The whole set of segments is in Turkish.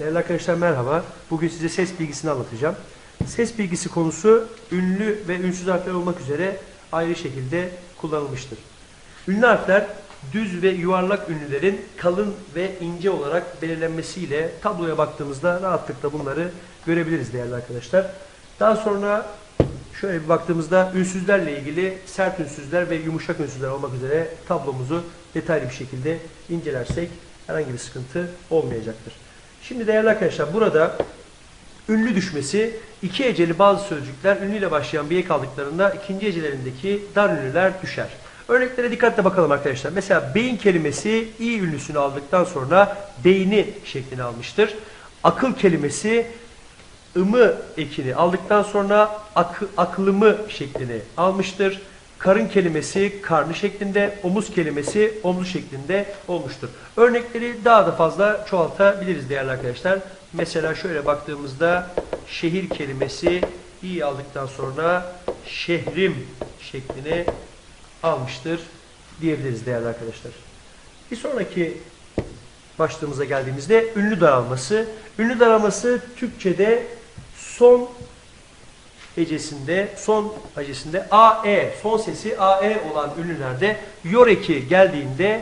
Değerli arkadaşlar merhaba. Bugün size ses bilgisini anlatacağım. Ses bilgisi konusu ünlü ve ünsüz harfler olmak üzere ayrı şekilde kullanılmıştır. Ünlü harfler düz ve yuvarlak ünlülerin kalın ve ince olarak belirlenmesiyle tabloya baktığımızda rahatlıkla bunları görebiliriz değerli arkadaşlar. Daha sonra şöyle bir baktığımızda ünsüzlerle ilgili sert ünsüzler ve yumuşak ünsüzler olmak üzere tablomuzu detaylı bir şekilde incelersek herhangi bir sıkıntı olmayacaktır. Şimdi değerli arkadaşlar burada ünlü düşmesi iki heceli bazı sözcükler ünlüyle başlayan bir ek aldıklarında ikinci hecelerindeki dar ünlüler düşer. Örneklere dikkatle bakalım arkadaşlar. Mesela beyin kelimesi i ünlüsünü aldıktan sonra beyni şeklini almıştır. Akıl kelimesi ımı ekini aldıktan sonra akı, aklımı şeklini almıştır. Karın kelimesi karnı şeklinde, omuz kelimesi omzu şeklinde olmuştur. Örnekleri daha da fazla çoğaltabiliriz değerli arkadaşlar. Mesela şöyle baktığımızda şehir kelimesi i aldıktan sonra şehrim şeklini almıştır diyebiliriz değerli arkadaşlar. Bir sonraki başlığımıza geldiğimizde ünlü daralması. Ünlü daralması Türkçe'de son hecesinde, son hecesinde AE, son sesi AE olan ünlülerde yor eki geldiğinde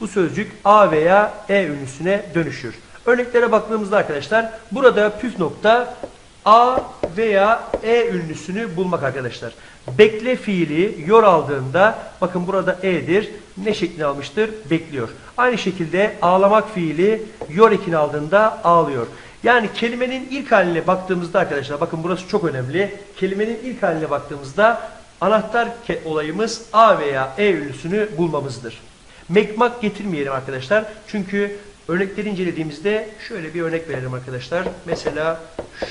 bu sözcük A veya E ünlüsüne dönüşür. Örneklere baktığımızda arkadaşlar burada püf nokta A veya E ünlüsünü bulmak arkadaşlar. Bekle fiili yor aldığında bakın burada E'dir. Ne şeklini almıştır? Bekliyor. Aynı şekilde ağlamak fiili yor ekini aldığında ağlıyor. Yani kelimenin ilk haline baktığımızda arkadaşlar bakın burası çok önemli. Kelimenin ilk haline baktığımızda anahtar olayımız A veya E ünlüsünü bulmamızdır. Mekmak getirmeyelim arkadaşlar. Çünkü örnekleri incelediğimizde şöyle bir örnek verelim arkadaşlar. Mesela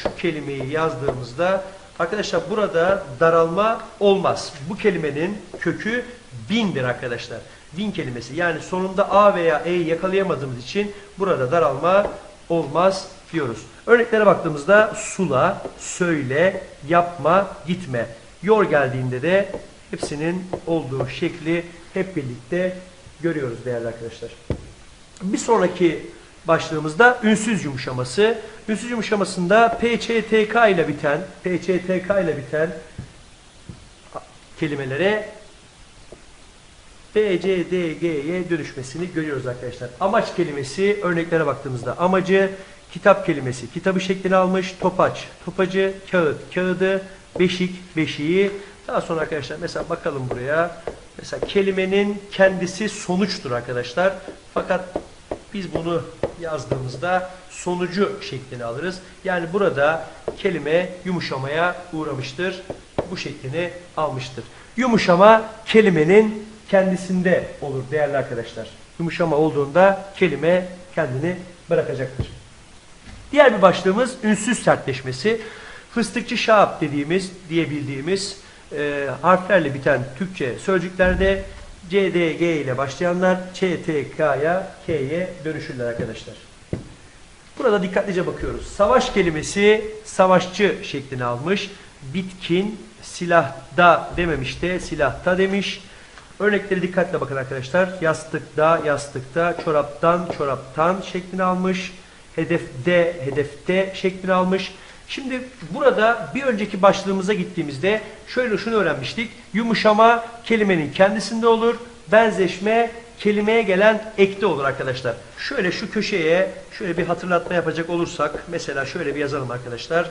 şu kelimeyi yazdığımızda arkadaşlar burada daralma olmaz. Bu kelimenin kökü bindir arkadaşlar. Bin kelimesi yani sonunda A veya E'yi yakalayamadığımız için burada daralma olmaz diyoruz. Örneklere baktığımızda sula, söyle, yapma, gitme. Yor geldiğinde de hepsinin olduğu şekli hep birlikte görüyoruz değerli arkadaşlar. Bir sonraki başlığımızda ünsüz yumuşaması. Ünsüz yumuşamasında PÇTK ile biten, PÇTK ile biten kelimelere B, C, D, G'ye dönüşmesini görüyoruz arkadaşlar. Amaç kelimesi örneklere baktığımızda amacı kitap kelimesi kitabı şeklini almış. Topaç, topacı, kağıt, kağıdı, beşik, beşiği. Daha sonra arkadaşlar mesela bakalım buraya. Mesela kelimenin kendisi sonuçtur arkadaşlar. Fakat biz bunu yazdığımızda sonucu şeklini alırız. Yani burada kelime yumuşamaya uğramıştır. Bu şeklini almıştır. Yumuşama kelimenin kendisinde olur değerli arkadaşlar. Yumuşama olduğunda kelime kendini bırakacaktır. Diğer bir başlığımız ünsüz sertleşmesi. Fıstıkçı şahap dediğimiz, diyebildiğimiz e, harflerle biten Türkçe sözcüklerde C, D, G ile başlayanlar Ç, T, K'ya, K'ye dönüşürler arkadaşlar. Burada dikkatlice bakıyoruz. Savaş kelimesi savaşçı şeklini almış. Bitkin, silahda dememiş de silahta demiş. Örnekleri dikkatle bakın arkadaşlar. Yastıkta, yastıkta, çoraptan, çoraptan şeklini almış. Hedefte, hedefte şeklini almış. Şimdi burada bir önceki başlığımıza gittiğimizde şöyle şunu öğrenmiştik. Yumuşama kelimenin kendisinde olur. Benzeşme kelimeye gelen ekte olur arkadaşlar. Şöyle şu köşeye şöyle bir hatırlatma yapacak olursak mesela şöyle bir yazalım arkadaşlar.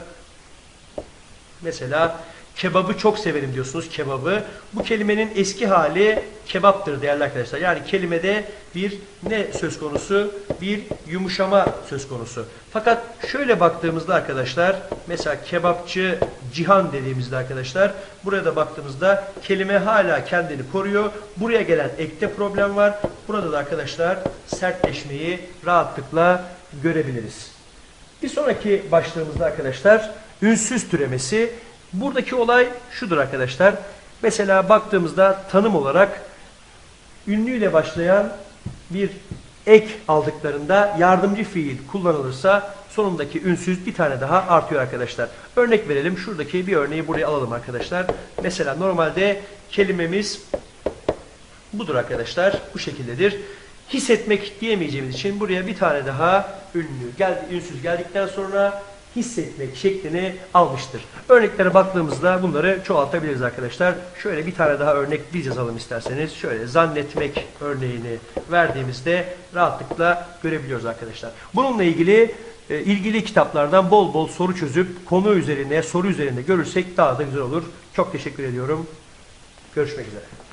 Mesela kebabı çok severim diyorsunuz kebabı. Bu kelimenin eski hali kebaptır değerli arkadaşlar. Yani kelimede bir ne söz konusu? Bir yumuşama söz konusu. Fakat şöyle baktığımızda arkadaşlar mesela kebapçı cihan dediğimizde arkadaşlar burada baktığımızda kelime hala kendini koruyor. Buraya gelen ekte problem var. Burada da arkadaşlar sertleşmeyi rahatlıkla görebiliriz. Bir sonraki başlığımızda arkadaşlar ünsüz türemesi. Buradaki olay şudur arkadaşlar. Mesela baktığımızda tanım olarak ünlüyle başlayan bir ek aldıklarında yardımcı fiil kullanılırsa sonundaki ünsüz bir tane daha artıyor arkadaşlar. Örnek verelim. Şuradaki bir örneği buraya alalım arkadaşlar. Mesela normalde kelimemiz budur arkadaşlar. Bu şekildedir. hissetmek diyemeyeceğimiz için buraya bir tane daha ünlü, geldi, ünsüz geldikten sonra hissetmek şeklini almıştır. Örneklere baktığımızda bunları çoğaltabiliriz arkadaşlar. Şöyle bir tane daha örnek biz yazalım isterseniz. Şöyle zannetmek örneğini verdiğimizde rahatlıkla görebiliyoruz arkadaşlar. Bununla ilgili e, ilgili kitaplardan bol bol soru çözüp konu üzerine, soru üzerinde görürsek daha da güzel olur. Çok teşekkür ediyorum. Görüşmek üzere.